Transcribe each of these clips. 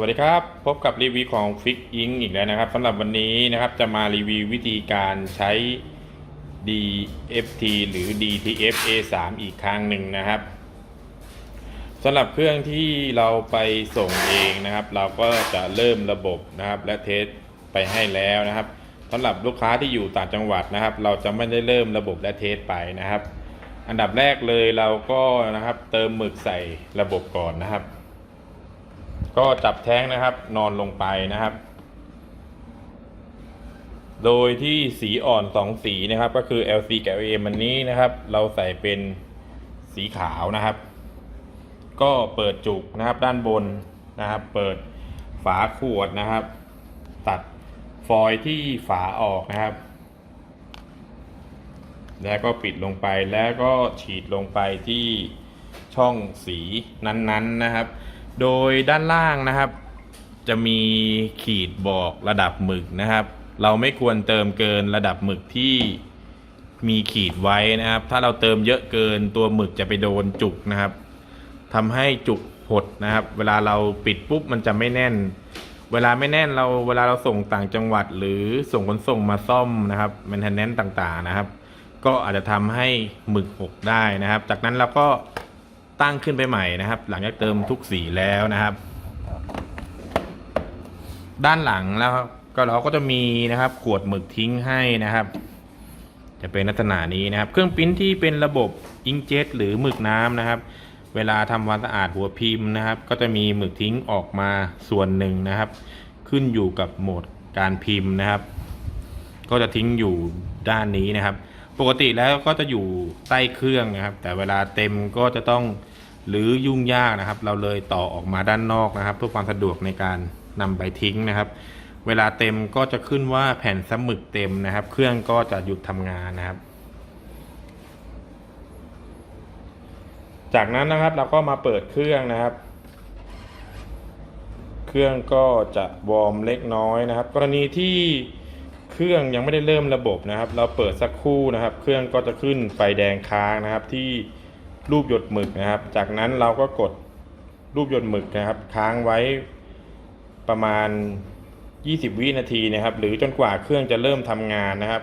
วัสดีครับ พบกับรีวิวของ Fix Ink อีกแล้วนะครับสำหรับวันนี้นะครับจะมารีวิววิธีการใช้ DFT หรือ DTF A3 อีกครั้งหนึ่งนะครับสำหรับเครื่องที่เราไปส่งเองนะครับ เราก็จะเริ่มระบบนะครับ และเทสไปให้แล้วนะครับสำหรับลูกค้าที่อยู่ต่างจังหวัดนะครับ เราจะไม่ได้เริ่มระบบและเทสไปนะครับ อันดับแรกเลยเราก็นะครับเติมหมึกใส่ระบบก่อนนะครับ ก็จับแท้งนะครับ นอนลงไปนะครับ โดยที่สีอ่อนสองสีนะครับ ก็คือ LC กับ AM อันนี้นะครับ เราใส่เป็นสีขาวนะครับ ก็เปิดจุกนะครับด้านบนนะครับ เปิดฝาขวดนะครับ ตัดฟอยที่ฝาออกนะครับ แล้วก็ปิดลงไปแล้วก็ฉีดลงไปที่ช่องสีนั้นๆนะครับ โดยด้านล่างนะครับ จะมีขีดบอกระดับหมึกนะครับ เราไม่ควรเติมเกินระดับหมึกที่มีขีดไว้นะครับ ถ้าเราเติมเยอะเกินตัวหมึกจะไปโดนจุกนะครับทำให้จุกหดนะครับ เวลาเราปิดปุ๊บมันจะไม่แน่น เวลาไม่แน่นเราเวลาเราส่งต่างจังหวัด หรือส่งขนส่งมาซ่อมนะครับแมนเทนแนนต่างๆนะครับ ก็อาจจะทำให้หมึกหกได้นะครับ จากนั้นเราก็ ตั้งขึ้นไปใหม่นะครับ หลังจากเติมทุกสีแล้วนะครับ ด้านหลังแล้วก็เราก็จะมีนะครับขวดหมึกทิ้งให้นะครับ จะเป็นลักษณะนี้นะครับ เครื่องปริ้นที่เป็นระบบอิงเจ็ตหรือหมึกน้ำนะครับ เวลาทำความสะอาดหัวพิมพ์นะครับ ก็จะมีหมึกทิ้งออกมาส่วนหนึ่งนะครับ ขึ้นอยู่กับโหมดการพิมพ์นะครับ ก็จะทิ้งอยู่ด้านนี้นะครับ ปกติแล้วก็จะอยู่ใต้เครื่องนะครับ แต่เวลาเต็มก็จะต้อง หรือยุ่งยากนะครับ เราเลยต่อออกมาด้านนอกนะครับ เพื่อความสะดวกในการนำไปทิ้งนะครับ เวลาเต็มก็จะขึ้นว่าแผ่นสมึกเต็มนะครับ เครื่องก็จะหยุดทำงานนะครับ จากนั้นนะครับเราก็มาเปิดเครื่องนะครับ เครื่องก็จะวอร์มเล็กน้อยนะครับ กรณีที่เครื่องยังไม่ได้เริ่มระบบนะครับ เราเปิดสักครู่นะครับ เครื่องก็จะขึ้นไฟแดงค้างนะครับที่ รูปหยดหมึกนะครับ จากนั้นเราก็กดรูปหยดหมึกนะครับ ค้างไว้ประมาณ 20 วินาทีนะครับ หรือจนกว่าเครื่องจะเริ่มทำงานนะครับ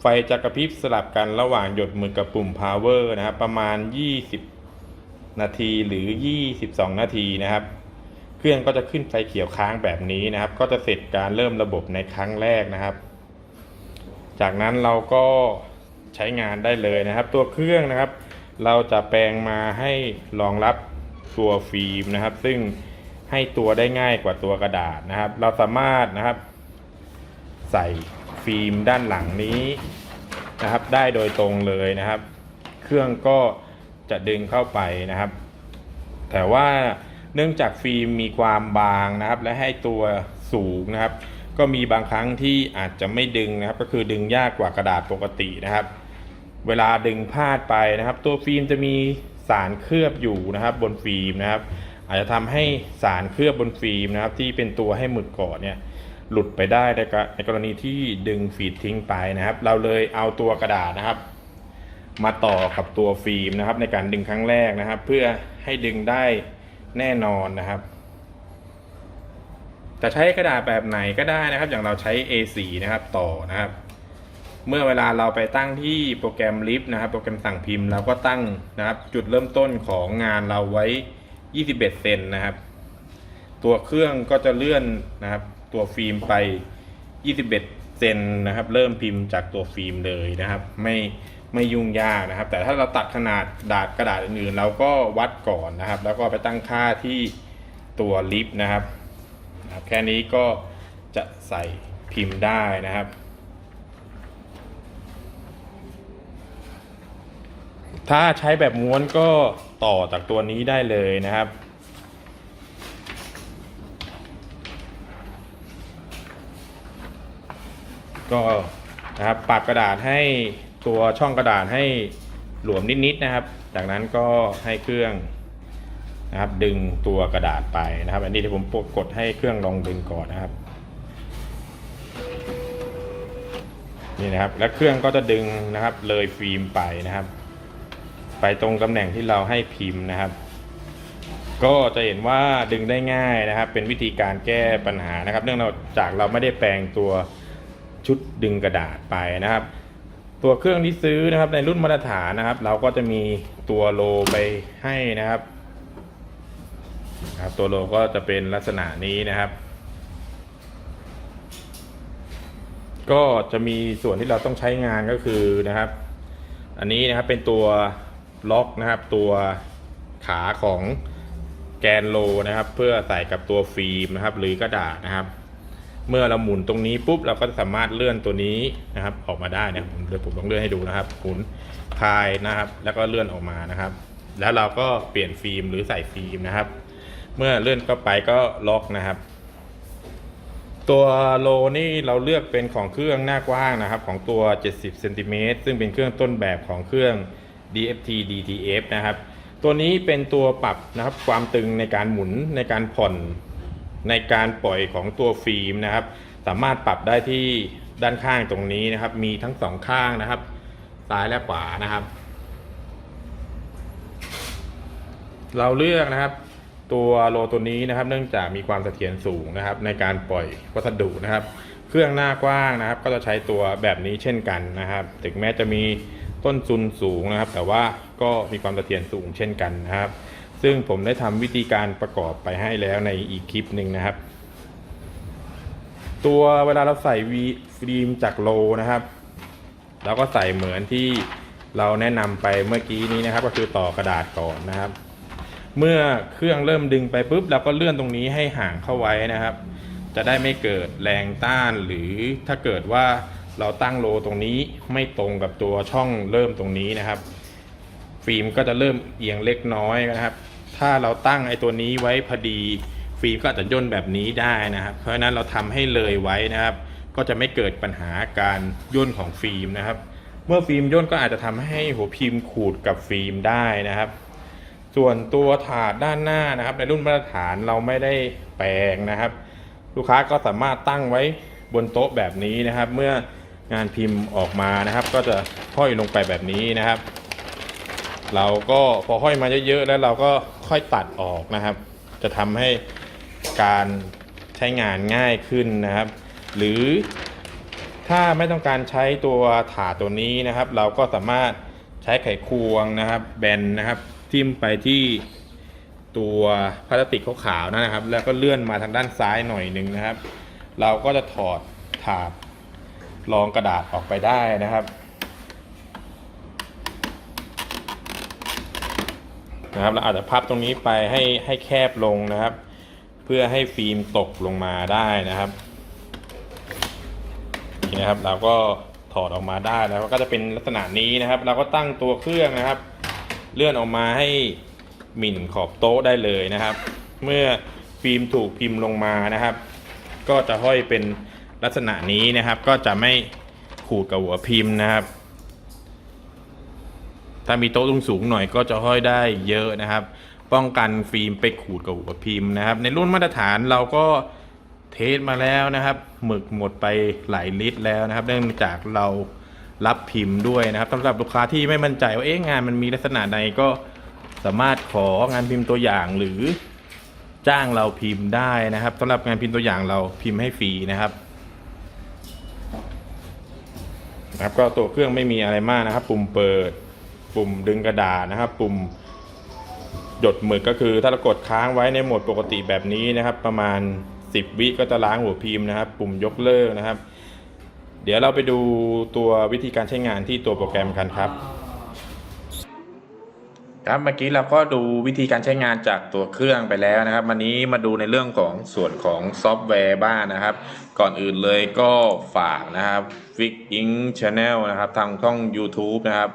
ไฟจะกระพริบสลับกันระหว่างหยดหมึกกับปุ่ม power นะครับ ประมาณ 20 นาทีหรือ 22 นาทีนะครับเครื่องก็จะขึ้นไฟเขียวค้างแบบนี้นะครับ ก็จะเสร็จการเริ่มระบบในครั้งแรกนะครับ จากนั้นเราก็ใช้งานได้เลยนะครับ ตัวเครื่องนะครับ เราจะแปลงมาให้รองรับตัวฟิล์มนะครับ ซึ่งให้ตัวได้ง่ายกว่าตัวกระดาษนะครับ เราสามารถนะครับ ใส่ฟิล์มด้านหลังนี้นะครับ ได้โดยตรงเลยนะครับ เครื่องก็จะดึงเข้าไปนะครับ แต่ว่าเนื่องจากฟิล์มมีความบางนะครับ และให้ตัวสูงนะครับ ก็มีบางครั้งที่อาจจะไม่ดึงนะครับ ก็คือดึงยากกว่ากระดาษปกตินะครับ เวลาดึงพลาดไปนะครับ ตัวฟิล์มจะมีสารเคลือบอยู่นะครับ บนฟิล์มนะครับ อาจจะทำให้สารเคลือบบนฟิล์มนะครับ ที่เป็นตัวให้หมึกเกาะเนี่ยหลุดไปได้ในกรในกรณีที่ดึงฟีดทิ้งไปนะครับ เราเลยเอาตัวกระดาษนะครับ มาต่อกับตัวฟิล์มนะครับ ในการดึงครั้งแรกนะครับ เพื่อให้ดึงได้แน่นอนนะครับจะใช้กระดาษแบบไหนก็ได้นะครับ อย่างเราใช้ A4 นะครับต่อนะครับ เมื่อเวลาเราไปตั้งที่โปรแกรมลิฟต์นะครับ โปรแกรมสั่งพิมพ์เราก็ตั้งนะครับ จุดเริ่มต้นของงานเราไว้ 21 เซนนะครับ ตัวเครื่องก็จะเลื่อนนะครับ ตัวฟิล์มไป 21 เซนนะครับ เริ่มพิมพ์จากตัวฟิล์มเลยนะครับ ไม่ไม่ยุ่งยากนะครับ แต่ถ้าเราตัดขนาดดาษกระดาษอื่นๆเราก็วัดก่อนนะครับ แล้วก็ไปตั้งค่าที่ตัวลิฟต์นะครับ แค่นี้ก็จะใส่พิมพ์ได้นะครับ ถ้าใช้แบบม้วนก็ต่อจากตัวนี้ได้เลยนะครับ ก็นะครับปรับกระดาษให้ตัวช่องกระดาษให้หลวมนิดๆนะครับ จากนั้นก็ให้เครื่องนะครับ ดึงตัวกระดาษไปนะครับ อันนี้ที่ผมกดให้เครื่องลองดึงก่อนนะครับนี่นะครับ แล้วเครื่องก็จะดึงนะครับ เลยฟิล์มไปนะครับ ไปตรงตำแหน่งที่เราให้พิมพ์นะครับ ก็จะเห็นว่าดึงได้ง่ายนะครับ เป็นวิธีการแก้ปัญหานะครับ เนื่องจากเราไม่ได้แปลงตัวชุดดึงกระดาษไปนะครับ ตัวเครื่องที่ซื้อนะครับในรุ่นมาตรฐานนะครับ เราก็จะมีตัวโลไปให้นะครับครับตัวโลก็จะเป็นลักษณะนี้นะครับ ก็จะมีส่วนที่เราต้องใช้งานก็คือนะครับ อันนี้นะครับเป็นตัว ล็อกนะครับ ตัวขาของแกนโลนะครับ เพื่อใส่กับตัวฟิล์มนะครับ หรือกระดาษนะครับ เมื่อเราหมุนตรงนี้ปุ๊บเราก็สามารถเลื่อนตัวนี้นะครับ ออกมาได้นะผมเดี๋ยวผมต้องเลื่อนให้ดูนะครับหมุนคลายนะครับ แล้วก็เลื่อนออกมานะครับ แล้วเราก็เปลี่ยนฟิล์มหรือใส่ฟิล์มนะครับ เมื่อเลื่อนเข้าไปก็ล็อกนะครับตัวโลนี่เราเลือกเป็นของเครื่องหน้ากว้างนะครับ ของตัว 70เซนติเมตรซึ่งเป็นเครื่องต้นแบบของเครื่อง DFT DTF นะครับ ตัวนี้เป็นตัวปรับนะครับความตึงในการหมุนในการผ่อนในการปล่อยของตัวฟิล์มนะครับ สามารถปรับได้ที่ด้านข้างตรงนี้นะครับ มีทั้งสองข้างนะครับ ซ้ายและขวานะครับ เราเลือกนะครับตัวโลตัวนี้นะครับ เนื่องจากมีความเสถียรสูงนะครับ ในการปล่อยวัสดุนะครับ เครื่องหน้ากว้างนะครับ ก็จะใช้ตัวแบบนี้เช่นกันนะครับ ถึงแม้จะมี ต้นทุนสูงนะครับ แต่ว่าก็มีความเสถียรสูงเช่นกันนะครับ ซึ่งผมได้ทำวิธีการประกอบไปให้แล้วในอีกคลิปหนึ่งนะครับ ตัวเวลาเราใส่วีฟิล์มจากโลนะครับเราก็ใส่เหมือนที่เราแนะนำไปเมื่อกี้นี้นะครับ ก็คือต่อกระดาษก่อนนะครับ เมื่อเครื่องเริ่มดึงไปปุ๊บเราก็เลื่อนตรงนี้ให้ห่างเข้าไว้นะครับ จะได้ไม่เกิดแรงต้านหรือถ้าเกิดว่า เราตั้งโลตรงนี้ไม่ตรงกับตัวช่องเริ่มตรงนี้นะครับ ฟิล์มก็จะเริ่มเอียงเล็กน้อยนะครับ ถ้าเราตั้งไอ้ตัวนี้ไว้พอดี ฟิล์มก็อาจจะย่นแบบนี้ได้นะครับ เพราะฉะนั้นเราทำให้เลยไว้นะครับ ก็จะไม่เกิดปัญหาการย่นของฟิล์มนะครับ เมื่อฟิล์มย่นก็อาจจะทำให้หัวพิมพ์ขูดกับฟิล์มได้นะครับ ส่วนตัวถาดด้านหน้านะครับ ในรุ่นมาตรฐานเราไม่ได้แปลงนะครับ ลูกค้าก็สามารถตั้งไว้บนโต๊ะแบบนี้นะครับ เมื่อ งานพิมพ์ออกมานะครับ ก็จะห้อยลงไปแบบนี้นะครับ เราก็พอห้อยมาเยอะๆแล้วเราก็ค่อยตัดออกนะครับ จะทำให้การใช้งานง่ายขึ้นนะครับ หรือถ้าไม่ต้องการใช้ตัวถาตัวนี้นะครับ เราก็สามารถใช้ไขควงนะครับ แบนนะครับทิ่มไปที่ตัวพลาสติกขาวๆนะครับ แล้วก็เลื่อนมาทางด้านซ้ายหน่อยหนึ่งนะครับ เราก็จะถอดถาด รองกระดาษออกไปได้นะครับนะครับเราอาจจะพับตรงนี้ไปให้ให้แคบลงนะครับ เพื่อให้ฟิล์มตกลงมาได้นะครับนี่นะครับเราก็ถอดออกมาได้แล้วก็จะเป็นลักษณะนี้นะครับ เราก็ตั้งตัวเครื่องนะครับ เลื่อนออกมาให้หมิ่นขอบโต๊ะได้เลยนะครับ เมื่อฟิล์มถูกพิมพ์ลงมานะครับ ก็จะห้อยเป็น ลักษณะนี้นะครับก็จะไม่ขูดกับหัวพิมพ์นะครับ ถ้ามีโต๊ะสูงๆหน่อยก็จะห้อยได้เยอะนะครับ ป้องกันฟิล์มไปขูดกับหัวพิมพ์นะครับ ในรุ่นมาตรฐานเราก็เทสมาแล้วนะครับ หมึกหมดไปหลายลิตรแล้วนะครับ เนื่องจากเรารับพิมพ์ด้วยนะครับสำหรับลูกค้าที่ไม่มั่นใจว่าเอ๊ะงานมันมีลักษณะใดก็สามารถของานพิมพ์ตัวอย่างหรือจ้างเราพิมพ์ได้นะครับสำหรับงานพิมพ์ตัวอย่างเราพิมพ์ให้ฟรีนะครับ นะครับก็ตัวเครื่องไม่มีอะไรมากนะครับ ปุ่มเปิด ปุ่มดึงกระดาษนะครับ ปุ่มหยดหมึกก็คือถ้าเรากดค้างไว้ในโหมดปกติแบบนี้นะครับ ประมาณ 10 วิก็จะล้างหัวพิมพ์นะครับ ปุ่มยกเลิกนะครับ เดี๋ยวเราไปดูตัววิธีการใช้งานที่ตัวโปรแกรมกันครับ ครับเมื่อกี้เราก็ดูวิธีการใช้งานจากตัวเครื่องไปแล้วนะครับ วันนี้มาดูในเรื่องของส่วนของซอฟต์แวร์บ้างนะครับ ก่อนอื่นเลยก็ฝากนะครับ f i x Ink Channel นะครับทางช่อง YouTube นะครับ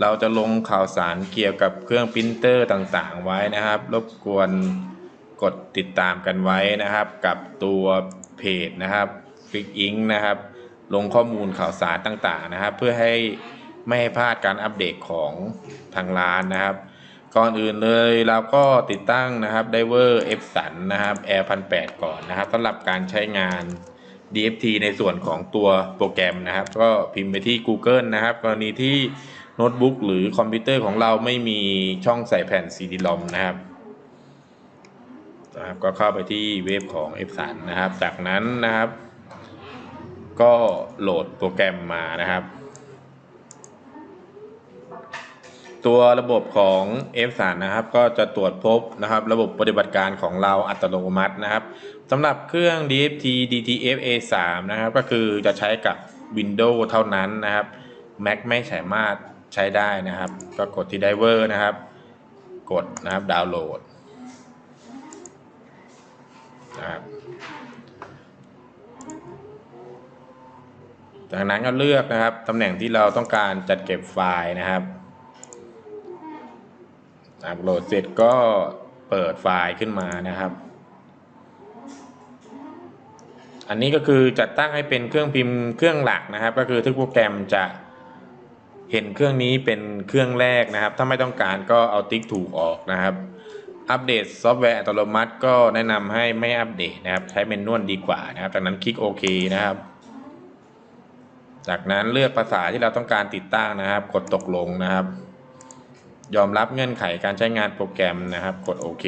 เราจะลงข่าวสารเกี่ยวกับเครื่องปรินเตอร์ต่างๆ ไว้นะครับ รบกวนกดติดตามกันไว้นะครับ กับตัวเพจนะครับ f i x Ink นะครับ ลงข้อมูลข่าวสารต่างๆนะครับ เพื่อให้ ไม่ให้พลาดการอัปเดตของทางร้านนะครับ ก่อนอื่นเลยเราก็ติดตั้งนะครับไดเวอร์ F สันนะครับ Air 1008ก่อนนะครับสำหรับการใช้งาน DFT ในส่วนของตัวโปรแกรมนะครับ ก็พิมพ์ไปที่ Google นะครับ กรณีที่โน้ตบุ๊กหรือคอมพิวเตอร์ของเราไม่มีช่องใส่แผ่น CD-ROM นะครับนะครับ ก็เข้าไปที่เว็บของ f อนะครับ จากนั้นนะครับ ก็โหลดโปรแกรมมานะครับ ตัวระบบของ f อนะครับ ก็จะตรวจพบนะครับ ระบบปฏิบัติการของเราอัตโนมัตินะครับสำหรับเครื่อง DFT DTF A3 นะครับ ก็คือจะใช้กับ Windows เท่านั้นนะครับ Mac ไม่สามารถใช้ได้นะครับ ก็กดที่ Driver นะครับ กดนะครับดาวน์โหลดนะครับจากนั้นก็เลือกนะครับตำแหน่งที่เราต้องการจัดเก็บไฟล์นะครับ อัปโหลดเสร็จก็เปิดไฟล์ขึ้นมานะครับ อันนี้ก็คือจัดตั้งให้เป็นเครื่องพิมพ์เครื่องหลักนะครับ ก็คือทุกโปรแกรมจะเห็นเครื่องนี้เป็นเครื่องแรกนะครับ ถ้าไม่ต้องการก็เอาติ๊กถูกออกนะครับ อัปเดตซอฟต์แวร์อัตโนมัติ ก็แนะนำให้ไม่อัปเดตนะครับ ใช้เมนนวลดีกว่านะครับ จากนั้นคลิกโอเคนะครับ จากนั้นเลือกภาษาที่เราต้องการติดตั้งนะครับ กดตกลงนะครับ ยอมรับเงื่อนไขการใช้งานโปรแกรมนะครับ กดโอเค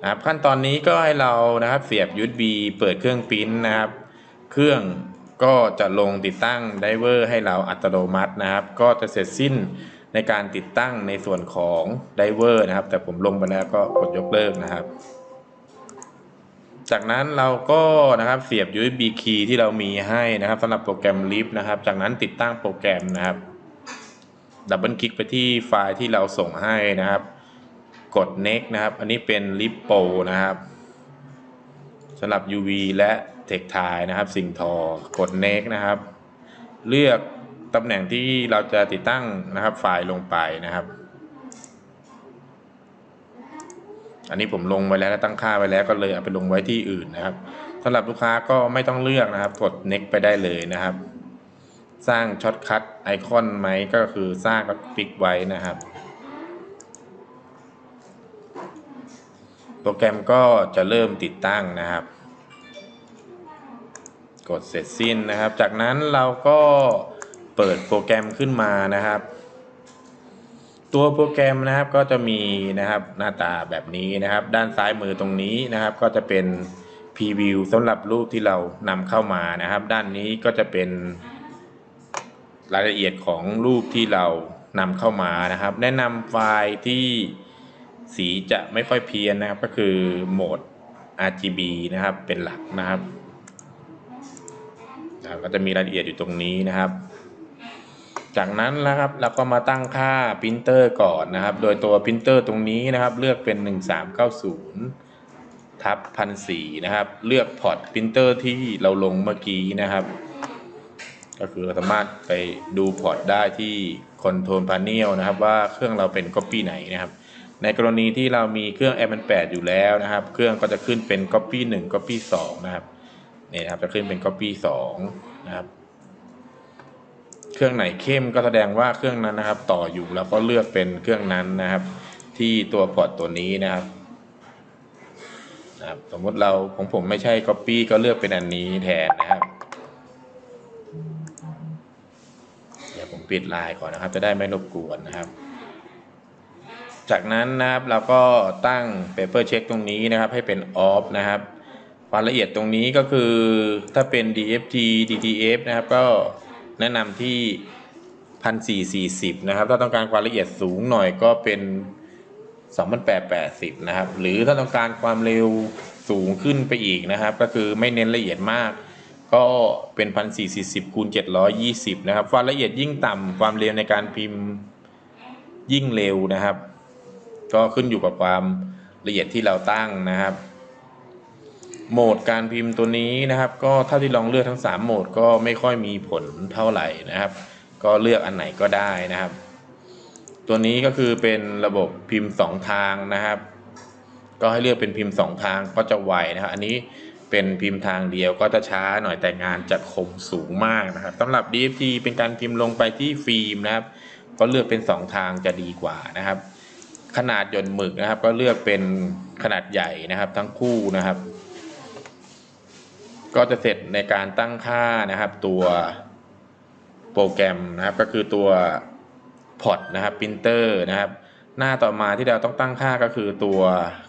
นะครับขั้นตอนนี้ก็ให้เรานะครับเสียบ USB เปิดเครื่องปิ้นนะครับ เครื่องก็จะลงติดตั้งไดเวอร์ให้เราอัตโนมัตินะครับ ก็จะเสร็จสิ้นในการติดตั้งในส่วนของไดเวอร์นะครับ แต่ผมลงไปแล้วก็กดยกเลิกนะครับ จากนั้นเราก็นะครับเสียบ USB key ที่เรามีให้นะครับสำหรับโปรแกรม Lift นะครับ จากนั้นติดตั้งโปรแกรมนะครับ ดับเบิลคลิกไปที่ไฟล์ที่เราส่งให้นะครับ กด next นะครับ อันนี้เป็น Lip Pro นะครับสำหรับ UV และ t e x t i l e นะครับ สิ่งทอกด next นะครับ เลือกตำแหน่งที่เราจะติดตั้งนะครับไฟล์ลงไปนะครับ อันนี้ผมลงไว้แล้วตั้งค่าไว้แล้วก็เลยเอาไปลงไว้ที่อื่นนะครับสำหรับลูกค้าก็ไม่ต้องเลือกนะครับ กด next ไปได้เลยนะครับ สร้างช็อตคัทไอคอนไหมก็คือสร้างก็คลิกไว้นะครับ โปรแกรมก็จะเริ่มติดตั้งนะครับ กดเสร็จสิ้นนะครับ จากนั้นเราก็เปิดโปรแกรมขึ้นมานะครับ ตัวโปรแกรมนะครับก็จะมีนะครับหน้าตาแบบนี้นะครับ ด้านซ้ายมือตรงนี้นะครับ ก็จะเป็นพรีวิวสำหรับรูปที่เรานำเข้ามานะครับ ด้านนี้ก็จะเป็น รายละเอียดของรูปที่เรานำเข้ามานะครับ แนะนำไฟล์ที่สีจะไม่ค่อยเพี้ยนนะครับ ก็คือโหมด RGB นะครับ เป็นหลักนะครับก็จะมีรายละเอียดอยู่ตรงนี้นะครับ จากนั้นนะครับเราก็มาตั้งค่าปรินเตอร์ก่อนนะครับ โดยตัวปรินเตอร์ตรงนี้นะครับ เลือกเป็น 1390ทับพันสนะครับ เลือกพอร์ตปรินเตอร์ที่เราลงเมื่อกี้นะครับ ก็คือเราสามารถไปดูพอร์ตได้ที่ Control Panel นะครับ ว่าเครื่องเราเป็น Copy ไหนนะครับ ในกรณีที่เรามีเครื่อง m 8อยู่แล้วนะครับ เครื่องก็จะขึ้นเป็น Copy 1 Copy 2นะครับนี่นะครับจะขึ้นเป็น Copy 2นะครับ เครื่องไหนเข้มก็แสดงว่าเครื่องนั้นนะครับ ต่ออยู่แล้วก็เลือกเป็นเครื่องนั้นนะครับ ที่ตัวพอร์ตตัวนี้นะครับนะครับ สมมติเราของผมไม่ใช่ Copy ก็เลือกเป็นอันนี้แทนนะครับ ปิดไลน์ก่อนนะครับ จะได้ไม่รบกวนนะครับ จากนั้นนะครับเราก็ตั้ง Paper Check ตรงนี้นะครับ ให้เป็น Off นะครับความละเอียดตรงนี้ก็คือถ้าเป็น DFT DTF นะครับ ก็แนะนำที่ 1440 นะครับ ถ้าต้องการความละเอียดสูงหน่อยก็เป็น 2880 นะครับ หรือถ้าต้องการความเร็วสูงขึ้นไปอีกนะครับ ก็คือไม่เน้นละเอียดมาก ก็เป็น1440คูณ720นะครับ ความละเอียดยิ่งต่ำความเร็วในการพิมพ์ยิ่งเร็วนะครับ ก็ขึ้นอยู่กับความละเอียดที่เราตั้งนะครับ โหมดการพิมพ์ตัวนี้นะครับ ก็เท่าที่ลองเลือกทั้ง 3 โหมดก็ไม่ค่อยมีผลเท่าไหร่นะครับ ก็เลือกอันไหนก็ได้นะครับ ตัวนี้ก็คือเป็นระบบพิมพ์ 2 ทางนะครับ ก็ให้เลือกเป็นพิมพ์ 2 ทางก็จะไวนะครับ อันนี้ เป็นพิมพ์ทางเดียวก็จะช้าหน่อยแต่งานจะคมสูงมากนะครับสำหรับ DFT เป็นการพิมพ์ลงไปที่ฟิล์มนะครับ ก็เลือกเป็น 2 ทางจะดีกว่านะครับ ขนาดหย่นหมึกนะครับ ก็เลือกเป็นขนาดใหญ่นะครับ ทั้งคู่นะครับ ก็จะเสร็จในการตั้งค่านะครับ ตัวโปรแกรมนะครับ ก็คือตัวพอตนะครับปรินเตอร์นะครับ หน้าต่อมาที่เราต้องตั้งค่าก็คือตัว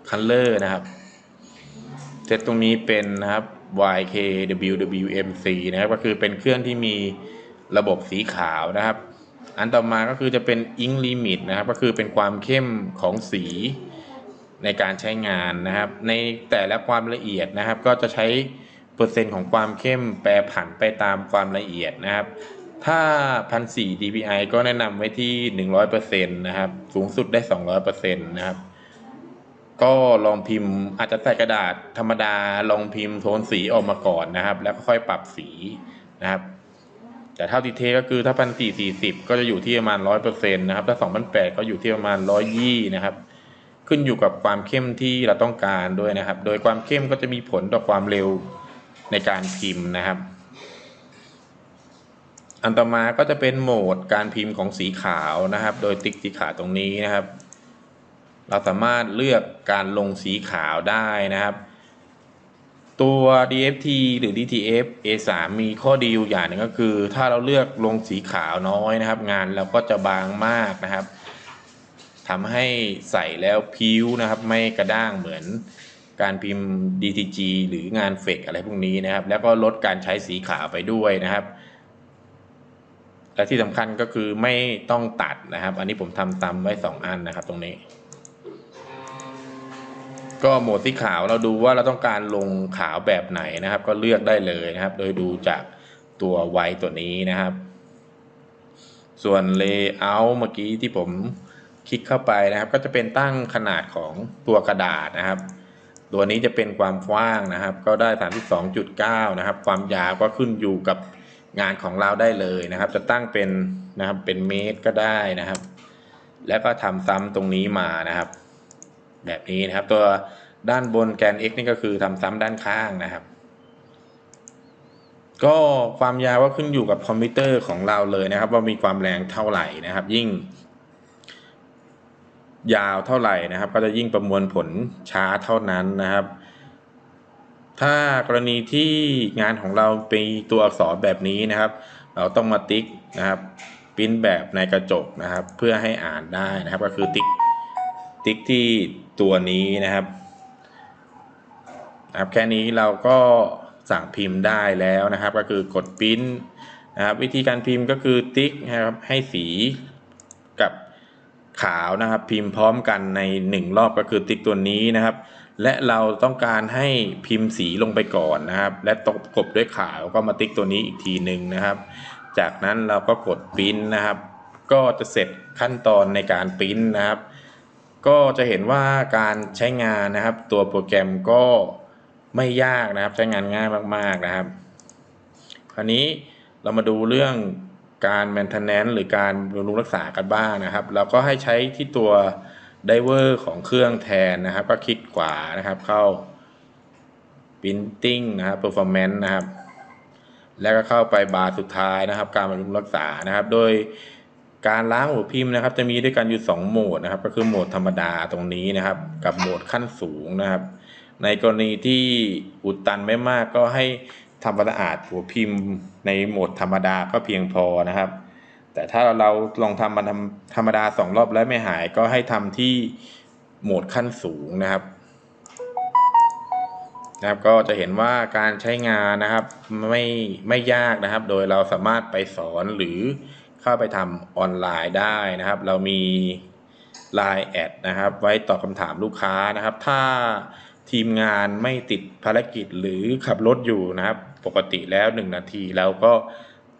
color นะครับ เซตตรงนี้เป็นนะครับ YKWWMC นะครับ ก็คือเป็นเครื่องที่มีระบบสีขาวนะครับ อันต่อมาก็คือจะเป็น ink limit นะครับ ก็คือเป็นความเข้มของสีในการใช้งานนะครับ ในแต่ละความละเอียดนะครับ ก็จะใช้เปอร์เซ็นต์ของความเข้มแปรผันไปตามความละเอียดนะครับ ถ้า1004 dpi ก็แนะนำไว้ที่ 100%นะครับ สูงสุดได้ 200%นะครับ ก็ลองพิมพ์อาจจะใส่กระดาษธรรมดาลองพิมพ์โทนสีออกมาก่อนนะครับ แล้วก็ค่อยปรับสีนะครับ แต่เท่าที่เทก็คือถ้าพันสี่สี่สิบก็จะอยู่ที่ประมาณร้อยเปอร์เซ็นต์นะครับ ถ้าสองพันแปดก็อยู่ที่ประมาณร้อยยี่นะครับ ขึ้นอยู่กับความเข้มที่เราต้องการด้วยนะครับ โดยความเข้มก็จะมีผลต่อความเร็วในการพิมพ์นะครับ อันต่อมาก็จะเป็นโหมดการพิมพ์ของสีขาวนะครับ โดยติ๊กสีขาวตรงนี้นะครับ เราสามารถเลือกการลงสีขาวได้นะครับ ตัว DFT หรือ DTF A3 มีข้อดีอยู่อย่างหนึงก็คือ ถ้าเราเลือกลงสีขาวน้อยนะครับ งานเราก็จะบางมากนะครับทำให้ใส่แล้วพิ้วนะครับ ไม่กระด้างเหมือนการพิมพ์ DTG หรืองานเฟกอะไรพวกนี้นะครับ แล้วก็ลดการใช้สีขาวไปด้วยนะครับ และที่สำคัญก็คือไม่ต้องตัดนะครับ อันนี้ผมทำตามไว้ 2 อันนะครับตรงนี้ ก็โหมดสีขาวเราดูว่าเราต้องการลงขาวแบบไหนนะครับ ก็เลือกได้เลยนะครับ โดยดูจากตัวไวตัวนี้นะครับ ส่วน Layout เมื่อกี้ที่ผมคลิกเข้าไปนะครับ ก็จะเป็นตั้งขนาดของตัวกระดาษนะครับ ตัวนี้จะเป็นความกว้างนะครับ ก็ได้ 32.9 นะครับ ความยาวก็ขึ้นอยู่กับงานของเราได้เลยนะครับ จะตั้งเป็นนะครับเป็นเมตรก็ได้นะครับ แล้วก็ทำซ้ำตรงนี้มานะครับ แบบนี้นะครับ ตัวด้านบนแกน x นี่ก็คือทำซ้ำด้านข้างนะครับ ก็ความยาวก็ขึ้นอยู่กับคอมพิวเตอร์ของเราเลยนะครับ ว่ามีความแรงเท่าไหร่นะครับ ยิ่ง ยาวเท่าไหร่นะครับ ก็จะยิ่งประมวลผลช้าเท่านั้นนะครับ ถ้ากรณีที่งานของเราเป็นตัวอักษรแบบนี้นะครับ เราต้องมาติ๊กนะครับปริ้นแบบในกระจกนะครับ เพื่อให้อ่านได้นะครับ ก็คือติ๊กติ๊กที่ ตัวนี้นะครับนะครับแค่นี้เราก็สั่งพิมพ์ได้แล้วนะครับ ก็คือกดปริ้นนะครับ วิธีการพิมพ์ก็คือติ๊กนะครับให้สีกับขาวนะครับ พิมพ์พร้อมกันในหนึ่งรอบก็คือติ๊กตัวนี้นะครับ และเราต้องการให้พิมพ์สีลงไปก่อนนะครับ และตบกบด้วยขาวก็มาติ๊กตัวนี้อีกทีหนึ่งนะครับ จากนั้นเราก็กดปริ้นนะครับ ก็จะเสร็จขั้นตอนในการปริ้นนะครับ ก็จะเห็นว่าการใช้งานนะครับ ตัวโปรแกรมก็ไม่ยากนะครับ ใช้งานง่ายมากๆนะครับ คราวนี้เรามาดูเรื่องการ maintenance หรือการบำรุงรักษากันบ้างนะครับ เราก็ให้ใช้ที่ตัวไดเวอร์ของเครื่องแทนนะครับ ก็คลิกขวานะครับเข้า printing นะครับ performance นะครับ แล้วก็เข้าไปบาร์สุดท้ายนะครับ การบำรุงรักษานะครับ โดย การล้างหัวพิมพ์นะครับ จะมีด้วยกันอยู่ 2 โหมดนะครับ ก็คือโหมดธรรมดาตรงนี้นะครับ กับโหมดขั้นสูงนะครับ ในกรณีที่อุดตันไม่มากก็ให้ทำความสะอาดหัวพิมพ์ ในโหมดธรรมดาก็เพียงพอนะครับ แต่ถ้าเราลองทำมันทำธรรมดาสองรอบแล้วไม่หายก็ให้ทำที่โหมดขั้นสูงนะครับนะครับก็จะเห็นว่าการใช้งานนะครับไม่ไม่ยากนะครับ โดยเราสามารถไปสอนหรือ เข้าไปทำออนไลน์ได้นะครับ เรามี Line แอดนะครับ ไว้ตอบคำถามลูกค้านะครับ ถ้าทีมงานไม่ติดภารกิจหรือขับรถอยู่นะครับ ปกติแล้ว 1 นาทีเราก็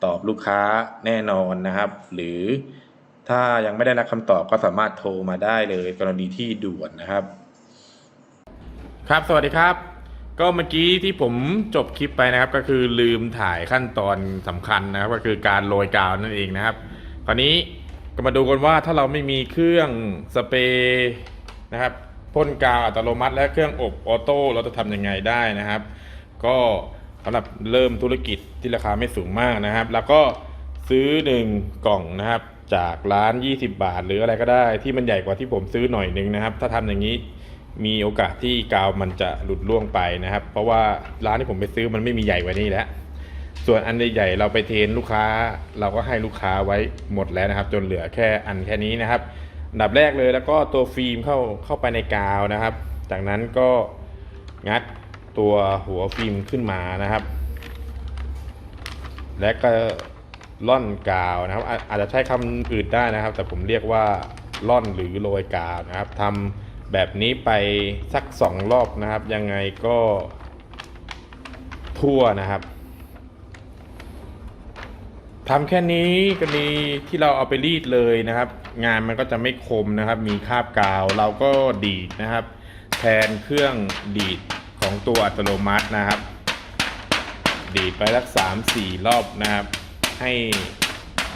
ตอบลูกค้าแน่นอนนะครับ หรือถ้ายังไม่ได้รับคำตอบก็สามารถโทรมาได้เลยกรณีที่ด่วนนะครับ ครับ สวัสดีครับ ก็เมื่อกี้ที่ผมจบคลิปไปนะครับ ก็คือลืมถ่ายขั้นตอนสำคัญนะครับ ก็คือการโรยกาวนั่นเองนะครับ คราวนี้ก็มาดูกันว่าถ้าเราไม่มีเครื่องสเปรย์นะครับพ่นกาวอัตโนมัติ และเครื่องอบออโต้เราจะทำยังไงได้นะครับ ก็สำหรับเริ่มธุรกิจที่ราคาไม่สูงมากนะครับ แล้วก็ซื้อหนึ่งกล่องนะครับ จากร้าน 20 บาท หรืออะไรก็ได้ที่มันใหญ่กว่าที่ผมซื้อหน่อยหนึงนะครับ ถ้าทำอย่างนี้ มีโอกาสที่กาวมันจะหลุดล่วงไปนะครับ เพราะว่าร้านที่ผมไปซื้อมันไม่มีใหญ่กว่านี้แล้ว ส่วนอันใหญ่ๆเราไปเทนลูกค้า เราก็ให้ลูกค้าไว้หมดแล้วนะครับ จนเหลือแค่อันแค่นี้นะครับอันดับแรกเลยแล้วก็ตัวฟิล์มเข้าเข้าไปในกาวนะครับ จากนั้นก็งัดตัวหัวฟิล์มขึ้นมานะครับ และก็ล่อนกาวนะครับ อาอาจจะใช้คำอื่นได้นะครับ แต่ผมเรียกว่าล่อนหรือโรยกาวนะครับทำ แบบนี้ไปสักสองรอบนะครับ ยังไงก็ทั่วนะครับทำแค่นี้กรณีที่เราเอาไปรีดเลยนะครับ งานมันก็จะไม่คมนะครับ มีคาบกาวเราก็ดีดนะครับ แทนเครื่องดีดของตัวอัตโนมัตินะครับ ดีดไปสักสามสี่รอบนะครับ ให้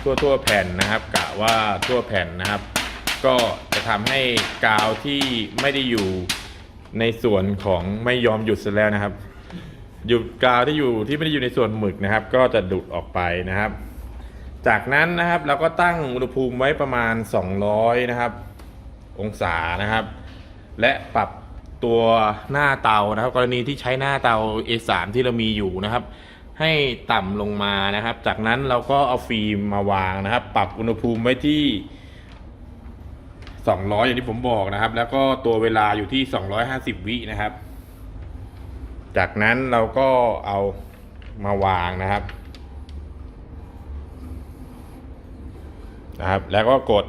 ทั่วทั่วๆแผ่นนะครับกะว่าทั่วแผ่นนะครับ ก็จะทำให้กาวที่ไม่ได้อยู่ในส่วนของไม่ยอมหยุดซะแล้วนะครับ หยุดกาวที่อยู่ที่ไม่ได้อยู่ในส่วนหมึกนะครับ ก็จะดุดออกไปนะครับ จากนั้นนะครับเราก็ตั้งอุณหภูมิไว้ประมาณ 200 นะครับ องศานะครับ และปรับตัวหน้าเตานะครับ กรณีที่ใช้หน้าเตา A3 ที่เรามีอยู่นะครับ ให้ต่ำลงมานะครับ จากนั้นเราก็เอาฟิล์มมาวางนะครับ ปรับอุณหภูมิไว้ที่ 200 อย่างที่ผมบอกนะครับ แล้วก็ตัวเวลาอยู่ที่ 250 วินะครับ จากนั้นเราก็เอามาวางนะครับนะครับ แล้วก็กด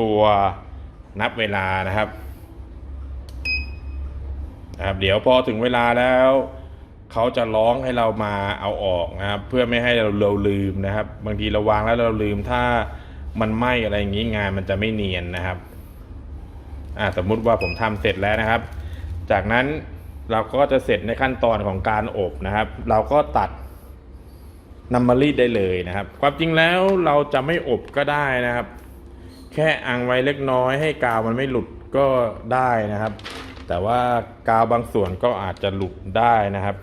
ตัวนับเวลานะครับนะครับเดี๋ยวพอถึงเวลาแล้วเขาจะร้องให้เรามาเอาออกนะครับ เพื่อไม่ให้เราเราลืมนะครับ บางทีเราวางแล้วเราลืมถ้า มันไหมอะไรอย่างนี้งานมันจะไม่เนียนนะครับอ่าสมมุติว่าผมทำเสร็จแล้วนะครับ จากนั้นเราก็จะเสร็จในขั้นตอนของการอบนะครับ เราก็ตัดนำมารีดได้เลยนะครับ ความจริงแล้วเราจะไม่อบก็ได้นะครับ แค่อังไว้เล็กน้อยให้กาวมันไม่หลุดก็ได้นะครับ แต่ว่ากาวบางส่วนก็อาจจะหลุดได้นะครับ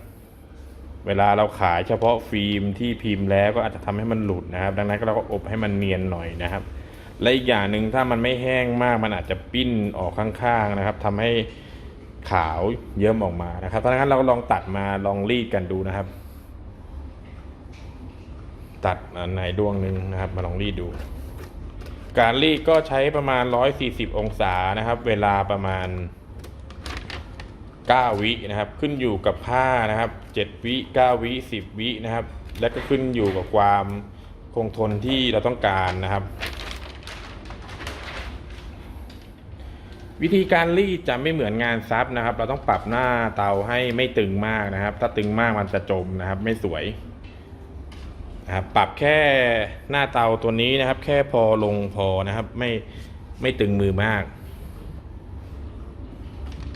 เวลาเราขายเฉพาะฟิล์มที่พิมพ์แล้วก็อาจจะทำให้มันหลุดนะครับ ดังนั้นเราก็อบให้มันเนียนหน่อยนะครับ และอีกอย่างหนึ่งถ้ามันไม่แห้งมากมันอาจจะปิ้นออกข้างๆนะครับทำให้ขาวเยิ้มออกมานะครับเพราะงั้นเราก็ลองตัดมาลองรีดกันดูนะครับ ตัดอันไหนดวงหนึ่งนะครับ มาลองรีดดู การรีดก็ใช้ประมาณ 140 องศานะครับ เวลาประมาณ 9 วินะครับ ขึ้นอยู่กับผ้านะครับ 7 วิ 9 วิ 10 วินะครับ และก็ขึ้นอยู่กับความคงทนที่เราต้องการนะครับ วิธีการรีดจะไม่เหมือนงานซับนะครับ เราต้องปรับหน้าเตาให้ไม่ตึงมากนะครับ ถ้าตึงมากมันจะจมนะครับ ไม่สวยนะครับปรับแค่หน้าเตาตัวนี้นะครับ แค่พอลงพอนะครับ ไม่ไม่ตึงมือมาก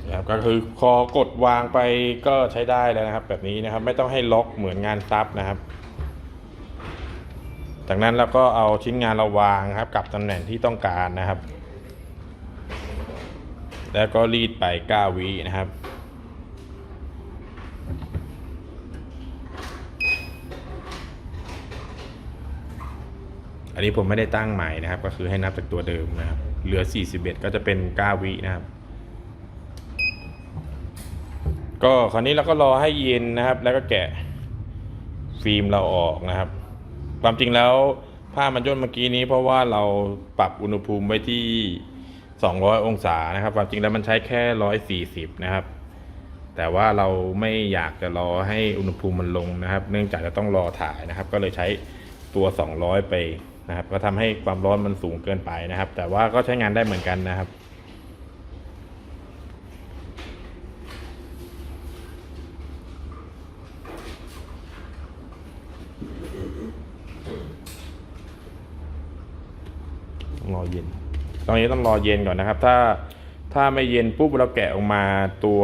นะครับก็คือคอกดวางไปก็ใช้ได้แล้วนะครับ แบบนี้นะครับไม่ต้องให้ล็อกเหมือนงานซับนะครับ จากนั้นเราก็เอาชิ้นงานเราวางครับกับตำแหน่งที่ต้องการนะครับ แล้วก็รีดไป9วินะครับอันนี้ผมไม่ได้ตั้งใหม่นะครับ ก็คือให้นับจากตัวเดิมนะครับ เหลือ 41 ก็จะเป็น 9 วินะครับ ก็คราวนี้เราก็รอให้เย็นนะครับ แล้วก็แกะฟิล์มเราออกนะครับ ความจริงแล้วผ้ามันย่นเมื่อกี้นี้ เพราะว่าเราปรับอุณหภูมิไว้ที่ 200 องศานะครับ ความจริงแล้วมันใช้แค่ 140 นะครับ แต่ว่าเราไม่อยากจะรอให้อุณหภูมิมันลงนะครับ เนื่องจากจะต้องรอถ่ายนะครับ ก็เลยใช้ตัว 200 ไปนะครับ ก็ทำให้ความร้อนมันสูงเกินไปนะครับ แต่ว่าก็ใช้งานได้เหมือนกันนะครับ ต้องรอ เย็น ตอนนี้ต้องรอเย็นก่อนนะครับ ถ้าถ้าไม่เย็นปุ๊บเราแกะออกมาตัว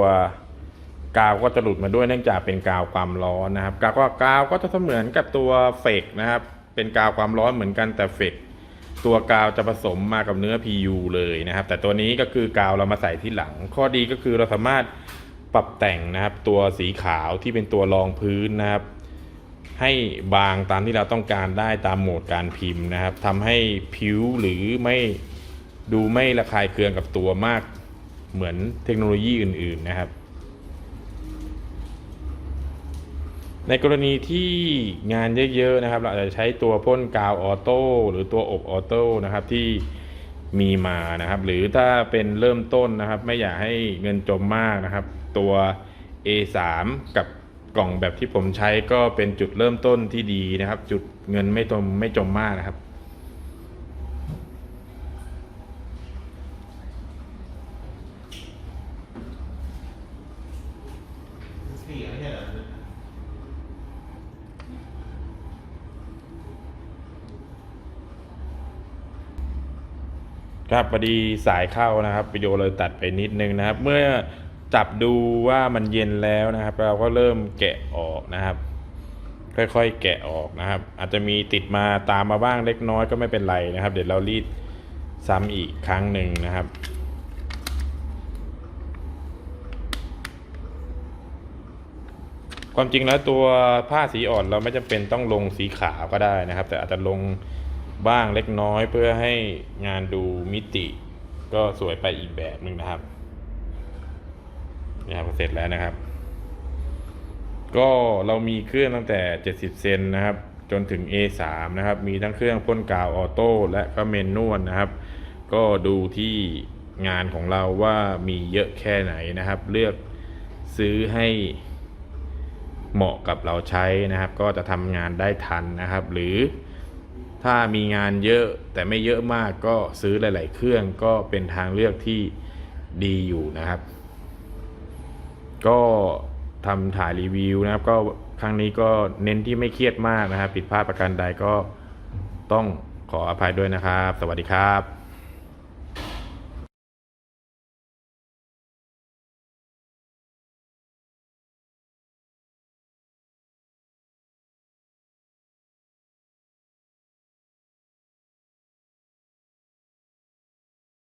กาวก็จะหลุดมาด้วยเนื่องจากเป็นกาวความร้อนนะครับ กาวก็กาวก็จะเสมือนกับตัวเฟกนะครับ เป็นกาวความร้อนเหมือนกันแต่เฟกตัวกาวจะผสมมากับเนื้อ PU เลยนะครับ แต่ตัวนี้ก็คือกาวเรามาใส่ที่หลัง ข้อดีก็คือเราสามารถปรับแต่งนะครับ ตัวสีขาวที่เป็นตัวรองพื้นนะครับ ให้บางตามที่เราต้องการได้ตามโหมดการพิมพ์นะครับทำให้ผิวหรือไม่ดูไม่ระคายเคืองกับตัวมากเหมือนเทคโนโลยีอื่น ๆนะครับ ในกรณีที่งานเยอะๆนะครับ เราอาจจะใช้ตัวพ่นกาวออโต้หรือตัวอบออโต้นะครับที่มีมานะครับ หรือถ้าเป็นเริ่มต้นนะครับ ไม่อยากให้เงินจมมากนะครับ ตัว A3 กับ กล่องแบบที่ผมใช้ก็เป็นจุดเริ่มต้นที่ดีนะครับ จุดเงินไม่จมไม่จมมากนะครับ ครับพอดีสายเข้านะครับวิดีโอเลยตัดไปนิดนึงนะครับ เมื่อ จับดูว่ามันเย็นแล้วนะครับ เราก็เริ่มแกะออกนะครับ ค่อยๆแกะออกนะครับ อาจจะมีติดมาตามมาบ้างเล็กน้อยก็ไม่เป็นไรนะครับ เดี๋ยวเรารีดซ้ำอีกครั้งหนึ่งนะครับความจริงแล้วตัวผ้าสีอ่อนเราไม่จำเป็นต้องลงสีขาวก็ได้นะครับ แต่อาจจะลงบ้างเล็กน้อยเพื่อให้งานดูมิติ ก็สวยไปอีกแบบหนึ่งนะครับ นี่ครับเสร็จแล้วนะครับ ก็เรามีเครื่องตั้งแต่ 70 เซนนะครับ จนถึง A3 นะครับ มีทั้งเครื่องพ่นกาวออโต้และก็เมนนวลนะครับ ก็ดูที่งานของเราว่ามีเยอะแค่ไหนนะครับ เลือกซื้อให้เหมาะกับเราใช้นะครับ ก็จะทำงานได้ทันนะครับ หรือถ้ามีงานเยอะแต่ไม่เยอะมากก็ซื้อหลาย ๆ เครื่องก็เป็นทางเลือกที่ดีอยู่นะครับ ก็ทำถ่ายรีวิวนะครับ ก็ครั้งนี้ก็เน้นที่ไม่เครียดมากนะครับ ผิดพลาดประการใดก็ต้องขออภัยด้วยนะครับ สวัสดีครับ